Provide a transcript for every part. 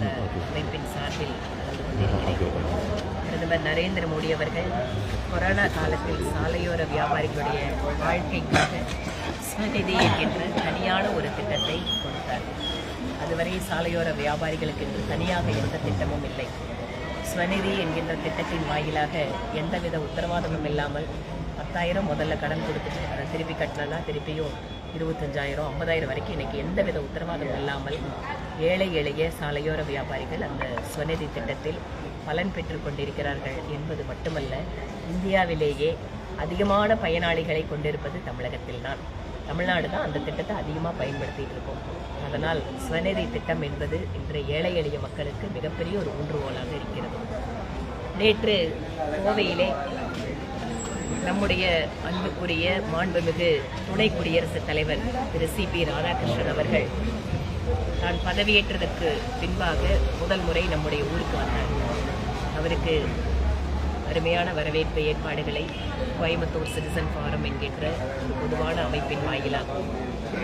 என்ற அமைப்பின் சார்பில் கலந்து கொண்டிருக்கிறேன். பிரதமர் நரேந்திர மோடி அவர்கள் கொரோனா காலத்தில் சாலையோர வியாபாரிகளுடைய வாழ்க்கைக்காக ஸ்வநிதி என்கின்ற தனியான ஒரு திட்டத்தை கொடுத்தார். அதுவரை சாலையோர வியாபாரிகளுக்கு என்று தனியாக எந்த திட்டமும் இல்லை. ஸ்வநிதி என்கின்ற திட்டத்தின் வாயிலாக எந்தவித உத்தரவாதமும் இல்லாமல் பத்தாயிரம் முதல்ல கடன் கொடுத்துட்டு அதை திருப்பி கட்டலன்னா திருப்பியும் இருபத்தஞ்சாயிரம் ஐம்பதாயிரம் வரைக்கும் இன்னைக்கு எந்தவித உத்தரவாதம் இல்லாமல் ஏழை எளிய சாலையோர வியாபாரிகள் அந்த ஸ்வநிதி திட்டத்தில் பலன் பெற்றுக் கொண்டிருக்கிறார்கள் என்பது மட்டுமல்ல இந்தியாவிலேயே அதிகமான பயனாளிகளை கொண்டிருப்பது தமிழகத்தில்தான் தமிழ்நாடு தான் அந்த திட்டத்தை அதிகமாக பயன்படுத்திட்டு இருக்கோம். அதனால் ஸ்வநிதி திட்டம் என்பது இன்றைய ஏழை எளிய மக்களுக்கு மிகப்பெரிய ஒரு ஊன்றுகோலாக இருக்கிறது. நேற்று கோவையிலே நம்முடைய அன்புக்குரிய மாண்புமிகு துணை குடியரசுத் தலைவர் திரு சி பி ராதாகிருஷ்ணன் அவர்கள். தான் பதவியேற்றதற்கு பின்பாக முதல் முறை நம்முடைய ஊருக்கு வந்தார். அவருக்கு அருமையான வரவேற்பு ஏற்பாடுகளை கோயம்புத்தூர் சிட்டிசன் ஃபாரம் என்கின்ற ஒரு பொதுவான அமைப்பின் வாயிலாகவும்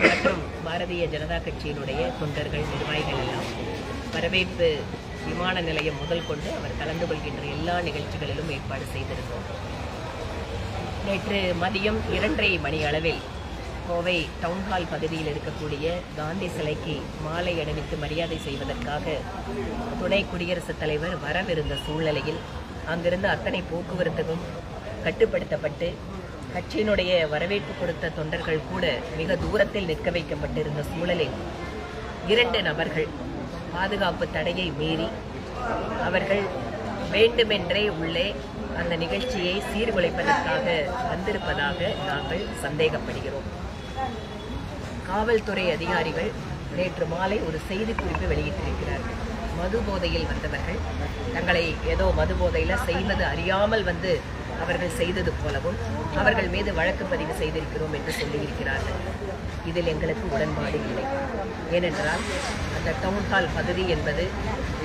மற்றும் பாரதிய ஜனதா கட்சியினுடைய தொண்டர்கள் நிர்வாகிகள் எல்லாம் வரவேற்பு விமான நிலையம் முதல் கொண்டு அவர் கலந்து கொள்கின்ற எல்லா நிகழ்ச்சிகளிலும் ஏற்பாடு செய்திருந்தோம் நேற்று மதியம் இரண்டரை மணி அளவில் கோவை டவுன்ஹால் பகுதியில் இருக்கக்கூடிய காந்தி சிலைக்கு மாலை அணிவித்து மரியாதை செய்வதற்காக துணை குடியரசுத் தலைவர் வரவிருந்த சூழ்நிலையில் அங்கிருந்த அத்தனை போக்குவரத்துக்கும் கட்டுப்படுத்தப்பட்டு கட்சியினுடைய வரவேற்பு கொடுத்த தொண்டர்கள் கூட மிக தூரத்தில் நிற்க வைக்கப்பட்டிருந்த சூழலில் இரண்டு நபர்கள் பாதுகாப்பு தடையை மீறி அவர்கள் வேண்டுமென்றே உள்ளே அந்த நிகழ்ச்சியை சீர்குலைப்பதற்காக வந்திருப்பதாக நாங்கள் சந்தேகப்படுகிறோம். காவல்துறை அதிகாரிகள் நேற்று மாலை ஒரு செய்திக்குறிப்பு வெளியிட்டிருக்கிறார்கள் மது போதையில் வந்தவர்கள் தங்களை ஏதோ மது போதையில் செய்வது அறியாமல் வந்து அவர்கள் செய்தது போலவும் அவர்கள் மீது வழக்கு பதிவு செய்திருக்கிறோம் என்று சொல்லியிருக்கிறார்கள். இதில் எங்களுக்கு உடன்பாடு இல்லை. ஏனென்றால் அந்த டவுன் ஹால் பகுதி என்பது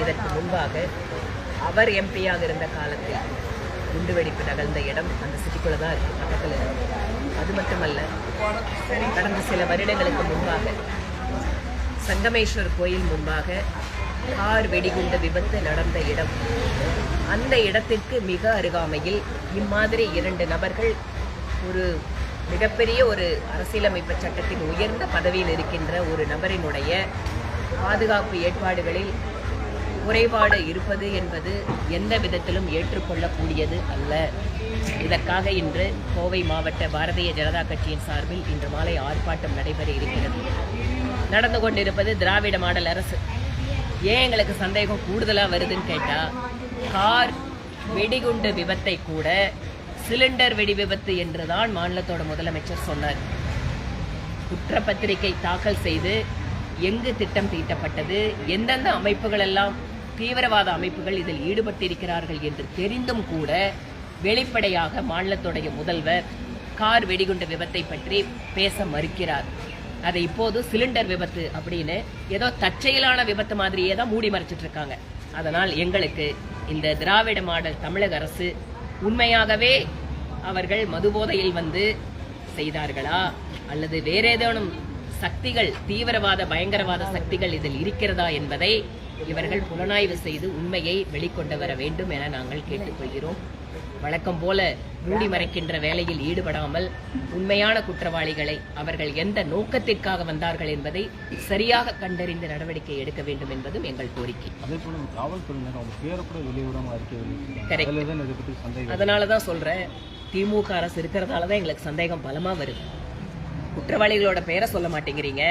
இதற்கு முன்பாக அவர் எம்பியாக இருந்த காலத்தில் குண்டுவெடிப்பு நிகழ்ந்த இடம் அந்த சிட்டிக்குள்ளே தான் இருக்குது பக்கத்தில் அது மட்டுமல்ல கடந்த சில வருடங்களுக்கு முன்பாக சங்கமேஸ்வர் கோயில் முன்பாக கார் வெடிகுண்டு விபத்து நடந்த இடம். அந்த இடத்திற்கு மிக அருகாமையில் இம்மாதிரி இரண்டு நபர்கள் ஒரு மிகப்பெரிய ஒரு அரசியலமைப்பு சட்டத்தின் உயர்ந்த பதவியில் இருக்கின்ற ஒரு நபரினுடைய பாதுகாப்பு ஏற்பாடுகளில் குறைபாடு இருப்பது என்பது எந்த விதத்திலும் ஏற்றுக்கொள்ளக்கூடியது அல்ல. இதற்காக இன்று கோவை மாவட்ட பாரதிய ஜனதா கட்சியின் சார்பில் இன்று மாலை ஆர்ப்பாட்டம் நடைபெற இருக்கிறது. நடந்து கொண்டிருப்பது திராவிட மாடல் அரசு. ஏன் எங்களுக்கு சந்தேகம் கூடுதலாக வருதுன்னு கேட்டால் கார் வெடிகுண்டு விபத்தை கூட சிலிண்டர் வெடி விபத்து என்றுதான் மாநிலத்தோட முதலமைச்சர் சொன்னார். குற்றப்பத்திரிகை தாக்கல் செய்து எங்கு திட்டம் தீட்டப்பட்டது எந்தெந்த அமைப்புகள் எல்லாம் தீவிரவாத அமைப்புகள் இதில் ஈடுபட்டிருக்கிறார்கள் என்று தெரிந்தும் கூட வெளிப்படையாக மாநிலத்துடைய முதல்வர் கார் வெடிகுண்டு விபத்தை பற்றி பேச மறுக்கிறார். அதை இப்போது சிலிண்டர் விபத்து அப்படின்னு ஏதோ தற்செயலான விபத்து மாதிரியே தான் மூடி மறைச்சிட்டு இருக்காங்க. அதனால் எங்களுக்கு இந்த திராவிட மாடல் தமிழக அரசு உண்மையாகவே அவர்கள் மதுபோதையில் வந்து செய்தார்களா? அல்லது வேற ஏதேனும் சக்திகள் தீவிரவாத பயங்கரவாத சக்திகள் இதில் இருக்கிறதா என்பதை இவர்கள் புலனாய்வு செய்து உண்மையை வெளிக்கொண்டு வர வேண்டும் என நாங்கள் கேட்டுக்கொள்கிறோம். வழக்கம் போல மூடி மறைக்கின்ற வேலையில் ஈடுபடாமல் உண்மையான குற்றவாளிகளை அவர்கள் எந்த நோக்கத்திற்காக வந்தார்கள் என்பதை சரியாக கண்டறிந்து நடவடிக்கை எடுக்க வேண்டும் என்பதும் எங்கள் கோரிக்கை. அதே போல காவல்துறையினர் அவங்க பேரை கூட வெளியிடாம அறிக்கை அதனால தான் சொல்றேன் திமுக அரசு இருக்கிறதால தான் எங்களுக்கு சந்தேகம் பலமா வருது. குற்றவாளிகளோட பெயரை சொல்ல மாட்டேங்கிறீங்க.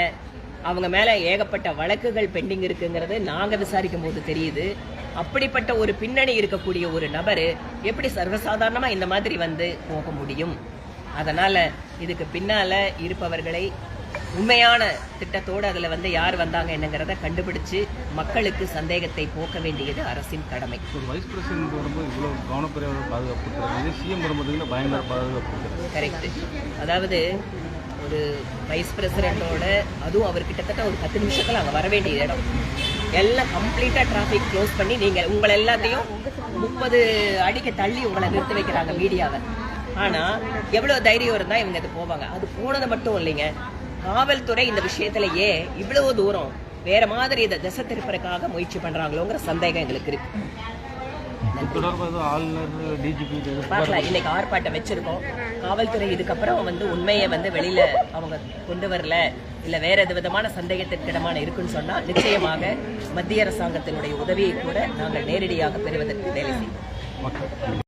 அவங்க மேல ஏகப்பட்ட வழக்குகள் பெண்டிங் இருக்குங்கிறது நாங்க விசாரிக்கும் போது தெரியுது. அப்படிப்பட்ட ஒரு பின்னணி இருக்கக்கூடிய ஒரு நபர் எப்படி சர்வசாதாரணமா இந்த மாதிரி வந்து போக முடியும்? அதனால இதுக்கு பின்னால இருப்பவர்களை உண்மையான திட்டத்தோடு அதுல வந்து யார் வந்தாங்க என்னங்கிறத கண்டுபிடிச்சு மக்களுக்கு சந்தேகத்தை போக்க வேண்டியது அரசின் கடமை. ஒரு வைஸ் பிரசிடென்ட் வரும்போது இவ்வளோ கவனக்குறைவாக பாதுகாப்பு சிஎம் வரும்போது பயங்கர பாதுகாப்பு கரெக்ட் அதாவது ஒரு வைஸ் பிரசிடென்ட்டோட அதுவும் அவர் கிட்டத்தட்ட ஒரு பத்து நிமிஷத்துல அங்கே வர வேண்டிய இடம். எல்லாம் கம்ப்ளீட்டாக டிராஃபிக் க்ளோஸ் பண்ணி நீங்கள் உங்களை எல்லாத்தையும் முப்பது அடிக்கு தள்ளி உங்களை நிறுத்தி வைக்கிறாங்க மீடியாவை. ஆனால் எவ்வளோ தைரியம் இருந்தால் இவங்க இது போவாங்க. அது போனது மட்டும் இல்லைங்க. காவல்துறை இந்த விஷயத்துலயே இவ்வளவு தூரம் வேற மாதிரி இதை திசை திருப்பறக்காக முயற்சி பண்றாங்களோங்கிற சந்தேகம் எங்களுக்கு இருக்கு. தொடர்பாக ஏதோ ஆளுநர் டிஜிபி பார்க்கலாம். இன்னைக்கு ஆர்ப்பாட்டம் வச்சிருக்கோம். காவல்துறை இதுக்கப்புறம் வந்து உண்மையை வந்து வெளியில அவங்க கொண்டு வரல. இல்ல வேற எது விதமான சந்தேகத்திற்கிடமான இருக்குன்னு சொன்னா நிச்சயமாக மத்திய அரசாங்கத்தினுடைய உதவியை கூட நாங்கள் நேரடியாக பெறுவதற்கு வேலை செய்வோம்.